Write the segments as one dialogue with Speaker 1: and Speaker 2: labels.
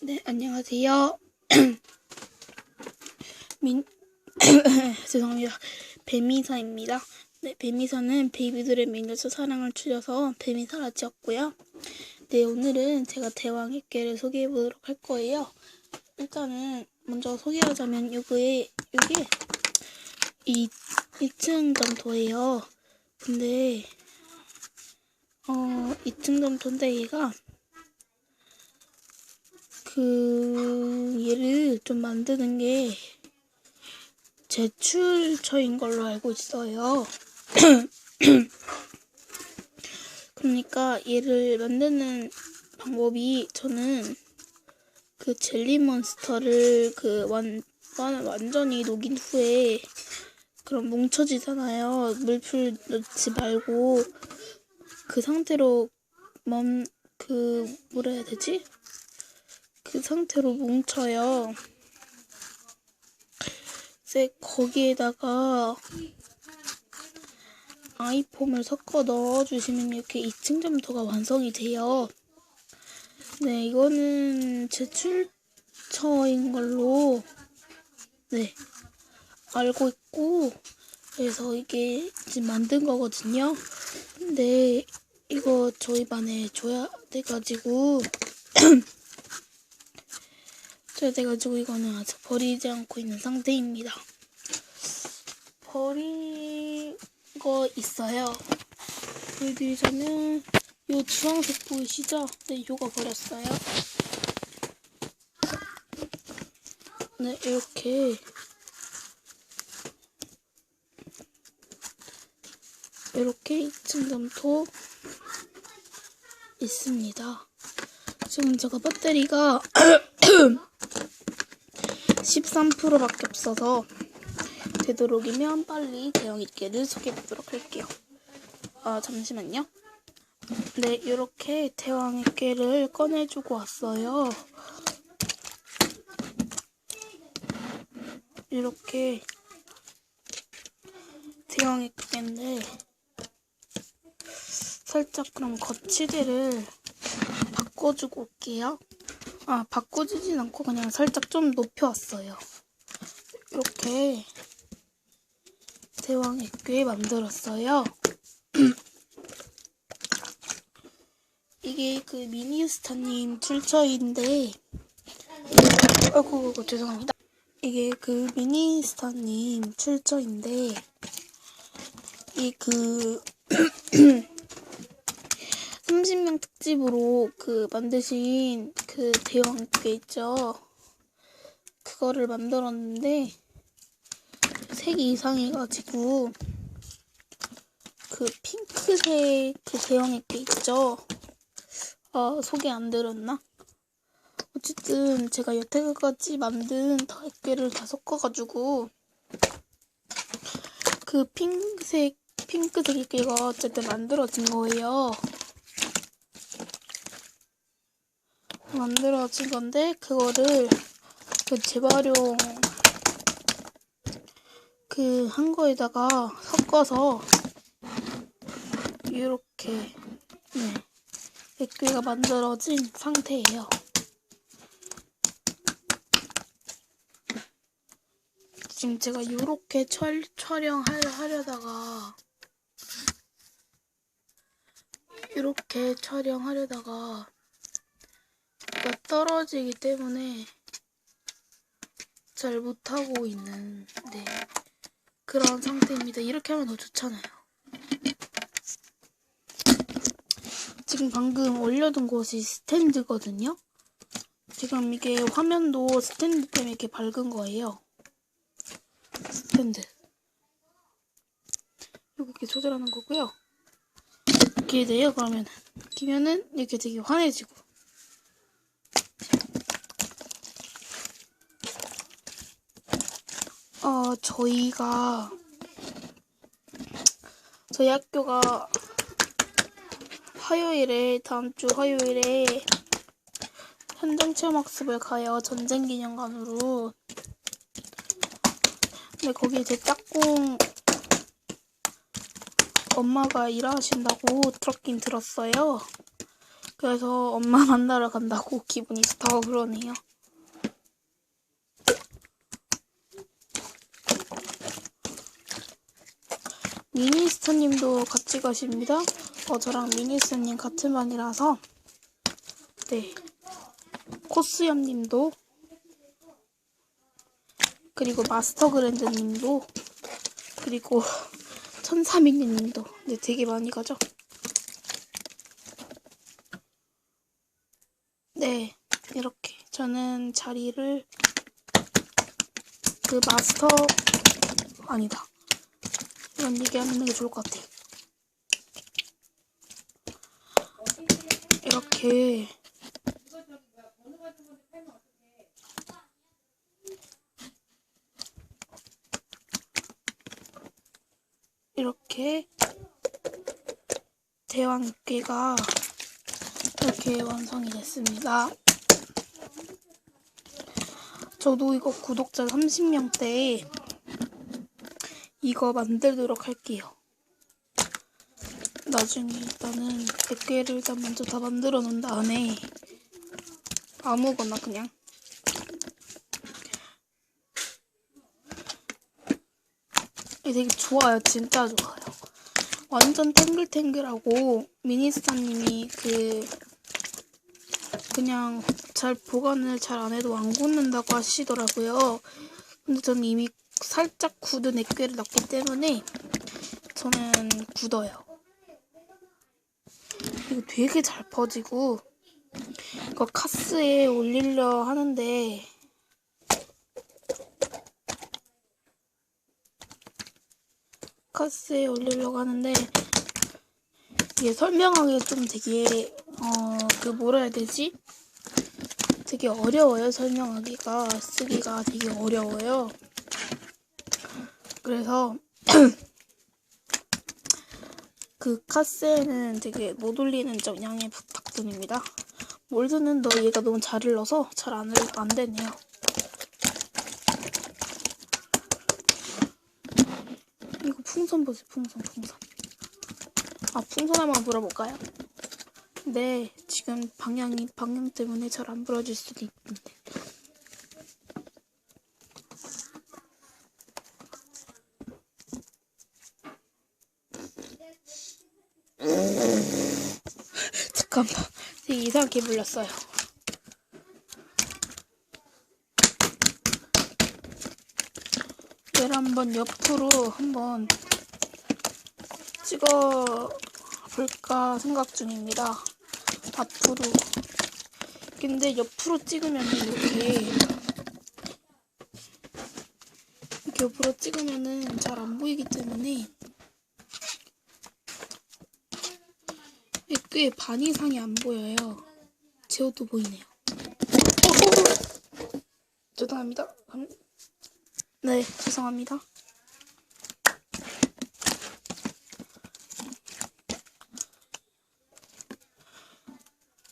Speaker 1: 네, 안녕하세요. 민, 죄송합니다. 뱀이사입니다. 네, 뱀이사는 베이비들의 매니저 사랑을 줄여서 뱀이사라 지었고요. 네, 오늘은 제가 대왕의 깨를 소개해 보도록 할 거예요. 일단은 먼저 소개하자면 요게, 요게 이 2층 점토예요. 근데 어 2층 점토인데 얘가 그 얘를 좀 만드는 게 제출처인 걸로 알고 있어요. 그러니까 얘를 만드는 방법이 저는 그 젤리 몬스터를 그 완, 완 완전히 녹인 후에 그럼 뭉쳐지잖아요. 물풀 넣지 말고 그 상태로 멈 그 뭐라 해야 되지? 그 상태로 뭉쳐요. 이제 거기에다가 아이폼을 섞어 넣어주시면 이렇게 2층 점토가 완성이 돼요. 네, 이거는 제출처인 걸로 네 알고 있고 그래서 이게 지금 만든 거거든요. 근데 이거 저희 반에 줘야 돼가지고 줘야 돼가지고 이거는 아직 버리지 않고 있는 상태입니다. 버리고 있어요. 보여드리자면 요 주황색 보이시죠? 네, 요거 버렸어요. 네, 이렇게 이렇게 2층 점토 있습니다. 지금 제가 배터리가 13%밖에 없어서 되도록이면 빨리 대형 있게를 소개해보도록 할게요. 아 잠시만요. 네 이렇게 대왕 있게를 꺼내주고 왔어요. 이렇게 대왕 있게인데 살짝 그럼 거치대를 바꿔주고 올게요. 아, 바꿔주진 않고 그냥 살짝 좀 높여왔어요. 이렇게 대왕 액괴 만들었어요. 이게 그 미니스타님 출처인데 아이고, 죄송합니다. 이게 그 미니스타님 출처인데 이 그 30명 특집으로 그 만드신 그 대왕 게 있죠. 그거를 만들었는데 색이 이상해가지고 그 핑크색 그 대왕 게 있죠. 아 소개 안 들었나? 어쨌든 제가 여태까지 만든 다 액괴를 다 섞어가지고 그 핑크색 핑크색 액괴가 어쨌든 만들어진 거예요. 만들어진 건데 그거를 그 재활용 그 한 거에다가 섞어서 이렇게 네 액괴가 만들어진 상태예요. 지금 제가 이렇게 촬영하려다가 이렇게 촬영하려다가 떨어지기 때문에 잘 못하고 있는 네 그런 상태입니다. 이렇게 하면 더 좋잖아요. 지금 방금 올려둔 곳이 스탠드거든요. 지금 이게 화면도 스탠드 때문에 이렇게 밝은 거예요. 스탠드. 이렇게 조절하는 거고요. 이렇게 돼요. 그러면 끼면은 이렇게 되게 환해지고. 어, 저희가, 저희 학교가 화요일에, 다음 주 화요일에 현장 체험 학습을 가요. 전쟁 기념관으로. 근데 거기에 제 짝꿍 엄마가 일하신다고 들었긴 들었어요. 그래서 엄마 만나러 간다고 기분이 좋다고 그러네요. 미니스터님도 같이 가십니다. 어, 저랑 미니스터님 같은 반이라서 네 코스염님도 그리고 마스터 그랜드님도 그리고 천사민님도 네 되게 많이 가죠. 네 이렇게 저는 자리를 그 마스터 아니다. 이런 얘기 하는 게 좋을 것 같아요. 이렇게 이렇게 대왕 육개가 이렇게 완성이 됐습니다. 저도 이거 구독자 30명대에 이거 만들도록 할게요. 나중에 일단은 100개를 일단 먼저 다 만들어 놓은 다음에 아무거나 그냥 되게 좋아요. 진짜 좋아요. 완전 탱글탱글하고 미니스타님이 그 그냥 잘 보관을 잘 안 해도 안 굳는다고 하시더라고요. 근데 저는 이미 살짝 굳은 액괴를 넣기 때문에 저는 굳어요. 이거 되게 잘 퍼지고 이거 카스에 올리려 하는데 카스에 올리려고 하는데 이게 설명하기 좀 되게 어 그 뭐라 해야 되지? 되게 어려워요 설명하기가 쓰기가 되게 어려워요. 그래서 그 카스에는 되게 못 올리는 점 양해 부탁드립니다. 몰드는 너 얘가 너무 잘 흘러서 잘 안 안 되네요. 이거 풍선 보세요, 풍선, 풍선. 아, 풍선 한번 불어볼까요? 네, 지금 방향이, 방향 때문에 잘 안 불어질 수도 있는데. 잠깐만, 되게 이상하게 불렸어요. 얘를 한번 옆으로 한번 찍어 볼까 생각 중입니다. 앞으로. 근데 옆으로 찍으면 이렇게 이렇게 옆으로 찍으면은 잘 안 보이기 때문에 꽤 반 이상이 안 보여요. 제 옷도 보이네요. 어, 죄송합니다. 음, 네, 죄송합니다.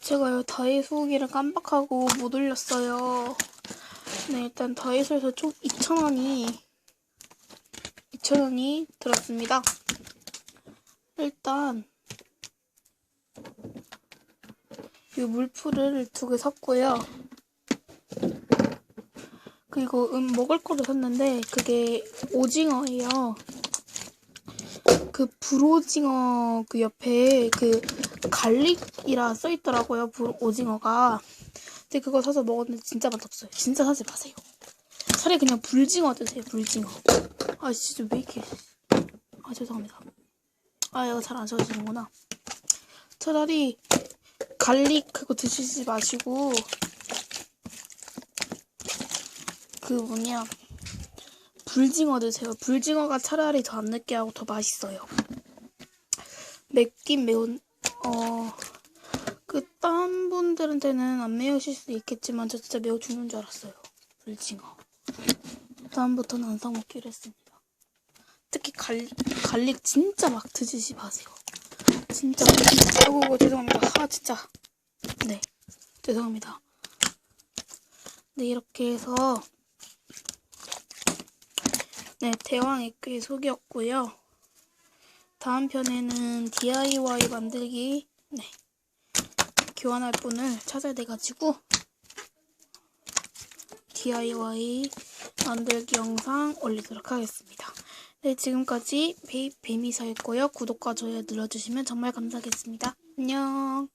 Speaker 1: 제가요 다이소 후기를 깜빡하고 못 올렸어요. 네, 일단 다이소에서 총 2,000원이 2,000원이 들었습니다. 일단 이 물풀을 두 개 샀고요. 그리고 음 먹을 거를 샀는데 그게 오징어예요. 그 불오징어 그 옆에 그 갈릭이라 써 있더라고요. 불 오징어가. 근데 그거 사서 먹었는데 진짜 맛없어요. 진짜 사지 마세요. 차라리 그냥 불징어 드세요. 불징어. 아 진짜 왜 이렇게 아 죄송합니다. 아 이거 잘안 셔지는구나. 차라리 갈릭 그거 드시지 마시고 그 뭐냐 불징어 드세요. 불징어가 차라리 더 안 느끼 하고 더 맛있어요. 맵긴 매운 어 그 딴 분들한테는 안 매우실 수도 있겠지만 저 진짜 매우 죽는 줄 알았어요. 불징어. 다음부터는 안 사 먹기로 했습니다. 특히 갈릭 갈릭 진짜 막 드시지 마세요. 진짜 아이고 죄송합니다. 아 진짜 네 죄송합니다. 네 이렇게 해서 네 대왕 액괴 속이었고요. 다음 편에는 DIY 만들기 네 교환할 분을 찾아야 돼가지고 DIY 만들기 영상 올리도록 하겠습니다. 네, 지금까지 베이, 베미사였고요. 구독과 좋아요 눌러주시면 정말 감사하겠습니다. 안녕.